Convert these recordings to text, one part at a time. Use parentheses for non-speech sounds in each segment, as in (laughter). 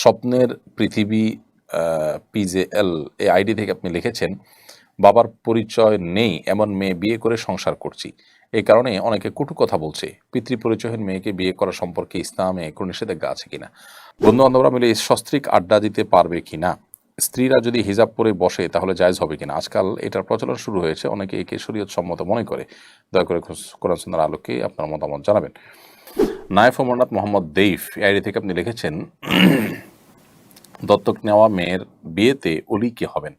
স্বপ্নের পৃথিবী পিজেএল এই আইডি থেকে আপনি লিখেছেন, বাবার পরিচয় নেই, এমন মেয়ে বিয়ে করে সংসার করছি। এই কারণে অনেকে কটু কথা বলছে পিতৃ পরিচয়হীন মেয়েকে বিয়ে করা সম্পর্কে ইসলামে কোনো নিষেধাজ্ঞা আছে কিনা? বন্ধু বান্ধবরা মিলে সস্ত্রিক আড্ডা দিতে পারবে কিনা? স্ত্রীরা যদি হিজাব পরে বসে, তাহলে জায়জ হবে কিনা? আজকাল এটার প্রচলন শুরু হয়েছে, অনেকে একে শরীয়ত সম্মত মনে করে। দয়া করে কোরআন সুন্দর আলোকে আপনার মতামত জানাবেন। নায়েফ অমরনাথ মোহাম্মদ দেইফ আইডি থেকে আপনি লিখেছেন, দত্তক নেওয়া মেয়ের বিয়েতে অলি কে হবেন?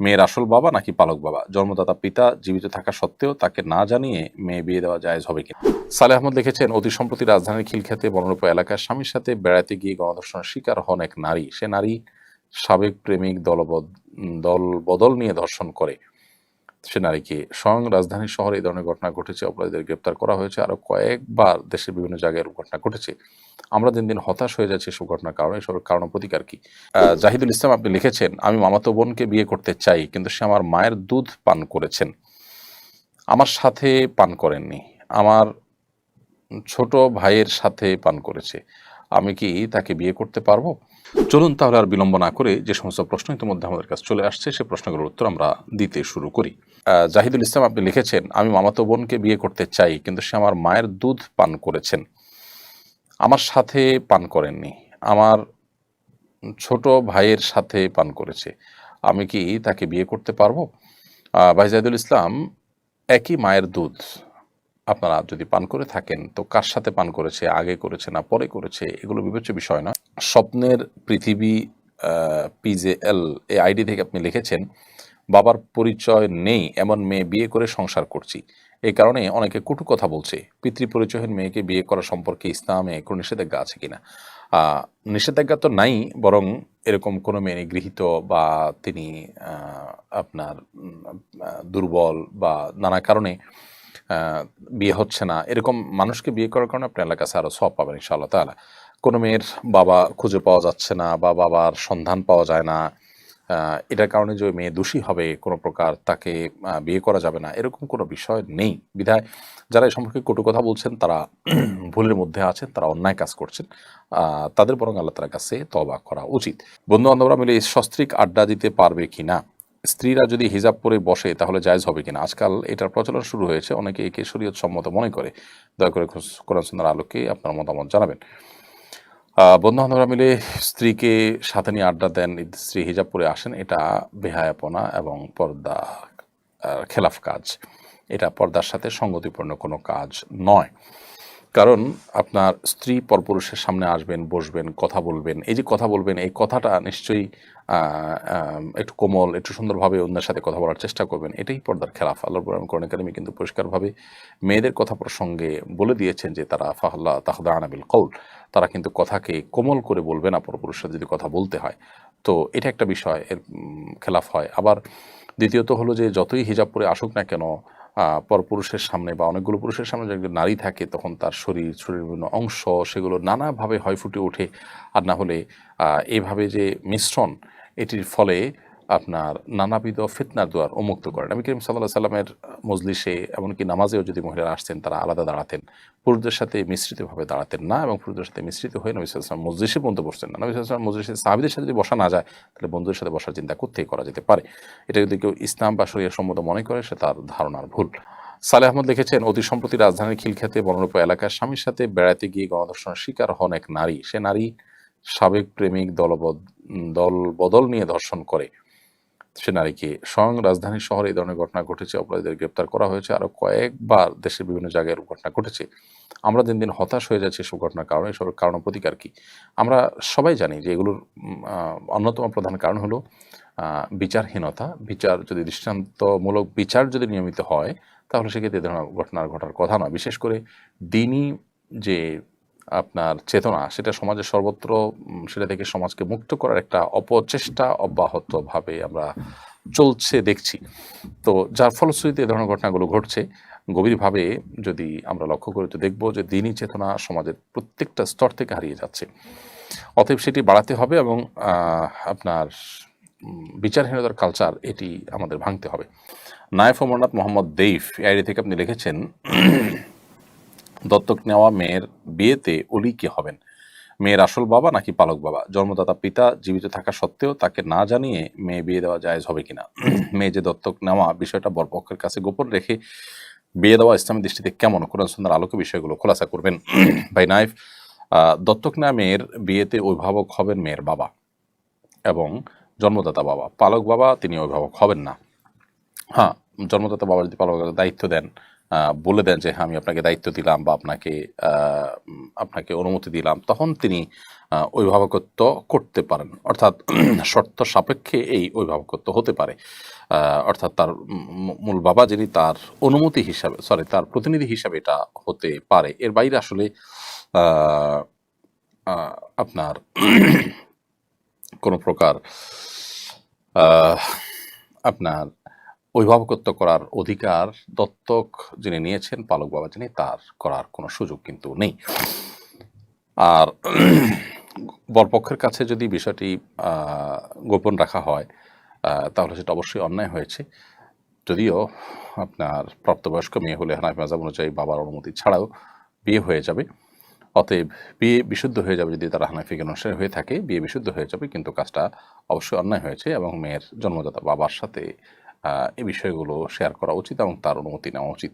মেয়ের আসল বাবা নাকি পালক বাবা? জন্মদাতা পিতা জীবিত থাকা সত্ত্বেও তাকে না জানিয়ে মেয়ে বিয়ে দেওয়া জায়েজ হবে কিনা? সালে আহমদ লিখেছেন, অতি সম্প্রতি রাজধানীর খিলখ্যাতে বনরূপ এলাকার স্বামীর সাথে বেড়াতে গিয়ে গণধর্ষণের শিকার হন এক নারী। সে নারী সাবেক প্রেমিক দলবদ দল বদল নিয়ে ধর্ষণ করে। সে নারীকে স্বয়ং রাজধানী শহরে এই ধরনের ঘটনা ঘটেছে। অপরাধীদের গ্রেপ্তার করা হয়েছে। আরও কয়েকবার দেশের বিভিন্ন জায়গায় ঘটনা ঘটেছে। আমরা দিন দিন হতাশ হয়ে যাচ্ছি এসব ঘটনার কারণে। এসবের কারণ প্রতিকার কি? জাহিদুল ইসলাম আপনি লিখেছেন, আমি মামাতো বোনকে বিয়ে করতে চাই, কিন্তু সে আমার মায়ের দুধ পান করেছেন। আমার সাথে পান করেননি। আমার ছোট ভাইয়ের সাথে পান করেছে। আমি কি তাকে বিয়ে করতে পারব? চলুন তাহলে আর বিলম্ব না করে যে সমস্ত প্রশ্ন ইতিমধ্যে আমাদের কাছে চলে আসছে, সে প্রশ্নগুলোর উত্তর আমরা দিতে শুরু করি। জাহিদুল ইসলাম আপনি লিখেছেন, আমি মামাতো বোনকে বিয়ে করতে চাই, কিন্তু সে আমার মায়ের দুধ পান করেছেন। আমার সাথে পান করেননি। আমার ছোট ভাইয়ের সাথে পান করেছে। আমি কি তাকে বিয়ে করতে পারব? ভাই জাহিদুল ইসলাম, একই মায়ের দুধ আপনারা যদি পান করে থাকেন, তো কার সাথে পান করেছে, আগে করেছে না, পরে করেছে, এগুলো বিবেচ্য বিষয় নয়। স্বপ্নের পৃথিবী পিজেএল এই আইডি থেকে আপনি লিখেছেন, বাবার পরিচয় নেই, এমন মেয়ে বিয়ে করে সংসার করছি। এই কারণে অনেকে কটু কথা বলছে পিতৃ পরিচয়হীন মেয়েকে বিয়ে করা সম্পর্কে ইসলামে কোনো নিষেধাজ্ঞা আছে কিনা? নিষেধাজ্ঞা তো নাই, বরং এরকম কোনো মেয়ে গৃহীত বা তিনি আপনার দুর্বল বা নানা কারণে বিয়ে হচ্ছে না। এরকম মানুষকে বিয়ে করার কারণে আপনি এলাকা আরও সব পাবেন ইনশাআল্লাহ তাআলা। কোনো মেয়ের বাবা খুঁজে পাওয়া যাচ্ছে না বা বাবার সন্ধান পাওয়া যায় না এটার কারণে যে মেয়ে দোষী হবে কোনো প্রকার তাকে বিয়ে করা যাবে না, এরকম কোনো বিষয় নেই। বিধায় যারা এই সম্পর্কে কটু কথা বলছেন, তারা (clears throat) ভুলের মধ্যে আছেন, তারা অন্যায় কাজ করছেন তাদের বরং আল্লাহ তালার কাছে তবা করা উচিত। বন্ধু বান্ধবরা মিলে সস্ত্রিক আড্ডা দিতে পারবে কিনা? স্ত্রীরা যদি হিজাব পরে বসে, তাহলে জায়জ হবে কিনা? আজকাল এটার প্রচলন শুরু হয়েছে, অনেকে একে শরীয়ত সম্মত মনে করে। দয়া করে কোরআন সুন্দর আলোকে আপনার মতামত জানাবেন। বন্ধু বান্ধবরা মিলে স্ত্রীকে সাথে নিয়ে আড্ডা দেন স্ত্রী হিজাব পরে আসেন, এটা বেহায়াপনা এবং পর্দা খেলাফ কাজ। এটা পর্দার সাথে সঙ্গতিপূর্ণ কোনো কাজ নয়। কারণ আপনার স্ত্রী পরপুরুষের সামনে আসবেন, বসবেন, কথা বলবেন। এই যে কথা বলবেন, এই কথাটা নিশ্চয়ই একটু কোমল, একটু সুন্দরভাবে অন্যের সাথে কথা বলার চেষ্টা করবেন। এটাই পর্দার খেলাফ। আল্লাহ করণ একাডেমি কিন্তু পরিষ্কারভাবে মেয়েদের কথা প্রসঙ্গে বলে দিয়েছেন যে, তারা ফাহল্লা তাহদা আনাবিল কৌল তারা কিন্তু কথাকে কোমল করে বলবে না, পরপুরুষের যদি কথা বলতে হয়। তো এটা একটা বিষয়, এর খেলাফ হয়। আবার দ্বিতীয়ত হলো যে, যতই হিজাব পরে আসুক না কেন পরপুরুষের সামনে বা অনেকগুলো পুরুষের সামনে যদি নারী থাকে, তখন তার শরীর, শরীরের বিভিন্ন অংশ সেগুলো নানাভাবে হয় ফুটে ওঠে। আর না হলে এভাবে যে মিশ্রণ, এটির ফলে আপনার নানাবিধ ফিতনার দুয়ার উন্মুক্ত করেন। আমি করিম সাল্লাহ সাল্লামের মজলিসে এমনকি নামাজেও যদি মহিলারা আসতেন, তারা আলাদা দাঁড়াতেন। পুরুষদের সাথে মিশ্রিতভাবে দাঁড়াতেন না এবং পুরুষদের সাথে মিশ্রিত হয়ে নবী সাল্লাম মজলিসে পর্যন্ত বসতেন না। নবী সাল্লাম মজলিসে সাহাবিদের সাথে যদি বসা না যায়, তাহলে বন্ধুদের সাথে বসার চিন্তা করতেই করা যেতে পারে? এটা যদি কেউ ইসলাম বা শরিয়া সম্মত মনে করে, সে তার ধারণার ভুল। সালে আহমদ লিখেছেন, অতি সম্প্রতি রাজধানীর খিলখ্যাতে বনরূপ এলাকার স্বামীর সাথে বেড়াতে গিয়ে গণধর্ষণের শিকার হন এক নারী। সে নারী সাবেক প্রেমিক দলবদ দল বদল নিয়ে ধর্ষণ করে। সে নারীকে স্বয়ং রাজধানী শহরে এই ধরনের ঘটনা ঘটেছে, অপরাধীদের গ্রেপ্তার করা হয়েছে আরও কয়েকবার দেশের বিভিন্ন জায়গায় এরকম ঘটনা ঘটেছে। আমরা দিন দিন হতাশ হয়ে যাচ্ছি এসব ঘটনার কারণে, এসবের কারণ প্রতিকার কি? আমরা সবাই জানি যে এগুলোর অন্যতম প্রধান কারণ হলো বিচারহীনতা। বিচার যদি দৃষ্টান্তমূলক বিচার যদি নিয়মিত হয়, তাহলে সেক্ষেত্রে এ ধরনের ঘটনার ঘটার কথা নয়। বিশেষ করে দিনই যে আপনার চেতনা, সেটা সমাজের সর্বত্র সেটা থেকে সমাজকে মুক্ত করার একটা অপচেষ্টা অব্যাহতভাবে আমরা চলছে, দেখছি। তো যার ফলশ্রুতিতে এ ধরনের ঘটনাগুলো ঘটছে, গভীরভাবে যদি আমরা লক্ষ্য করি তো দেখব যে দিনই চেতনা সমাজের প্রত্যেকটা স্তর থেকে হারিয়ে যাচ্ছে। অতএব সেটি বাড়াতে হবে এবং আপনার বিচারহীনতার কালচার এটি আমাদের ভাঙতে হবে। নায়েফ অমরনাথ মোহাম্মদ দেইফ আইডি থেকে আপনি লিখেছেন দত্তক নেওয়া মেয়ের বিয়েতে অলি কে হবেন? মেয়ের আসল বাবা নাকি পালক বাবা? জন্মদাতা পিতা জীবিত থাকা সত্ত্বেও তাকে না জানিয়ে মেয়ে বিয়ে দেওয়া জায়েজ হবে কিনা? (clears throat) মেয়ে যে দত্তক নেওয়া বিষয়টা বরপক্ষের কাছে গোপন রেখে বিয়ে দেওয়া ইসলামী দৃষ্টিতে কেমন? কোরআন সুন্দর আলোকে বিষয়গুলো খোলাসা করবেন। (clears throat) ভাই নাইফ দত্তক নেওয়া মেয়ের বিয়েতে অভিভাবক হবেন মেয়ের বাবা এবং জন্মদাতা বাবা। পালক বাবা, তিনি অভিভাবক হবেন না। হ্যাঁ জন্মদাতা বাবা যদি পালকের দায়িত্ব দেন বলে দেন যে হ্যাঁ আমি আপনাকে দায়িত্ব দিলাম বা আপনাকে আপনাকে অনুমতি দিলাম। তখন তিনি অভিভাবকত্ব করতে পারেন। অর্থাৎ (clears throat) শর্ত সাপেক্ষে এই অভিভাবকত্ব হতে পারে। অর্থাৎ তার মূল বাবা যিনি তার অনুমতি হিসাবে, সরি, তার প্রতিনিধি হিসাবে এটা হতে পারে। এর বাইরে আসলে আপনার (clears throat) কোনো প্রকার আপনার অভিভাবকত্ব করার অধিকার দত্তক যিনি নিয়েছেন, পালক বাবা যিনি, তার করার কোনো সুযোগ কিন্তু নেই। আর (clears throat) বরপক্ষের কাছে যদি বিষয়টি গোপন রাখা হয় তাহলে সেটা অবশ্যই অন্যায় হয়েছে। যদিও আপনার প্রাপ্তবয়স্ক মেয়ে হলে হানাফি মাজাব অনুযায়ী বাবার অনুমতি ছাড়াও বিয়ে হয়ে যাবে। অতএব বিয়ে বিশুদ্ধ হয়ে যাবে যদি তারা হানাফি অনুসারে হয়ে থাকে, বিয়ে বিশুদ্ধ হয়ে যাবে। কিন্তু কাজটা অবশ্যই অন্যায় হয়েছে এবং মেয়ের জন্মদাতা বাবার সাথে এই বিষয়গুলো শেয়ার করা উচিত এবং তার অনুমতি নেওয়া উচিত।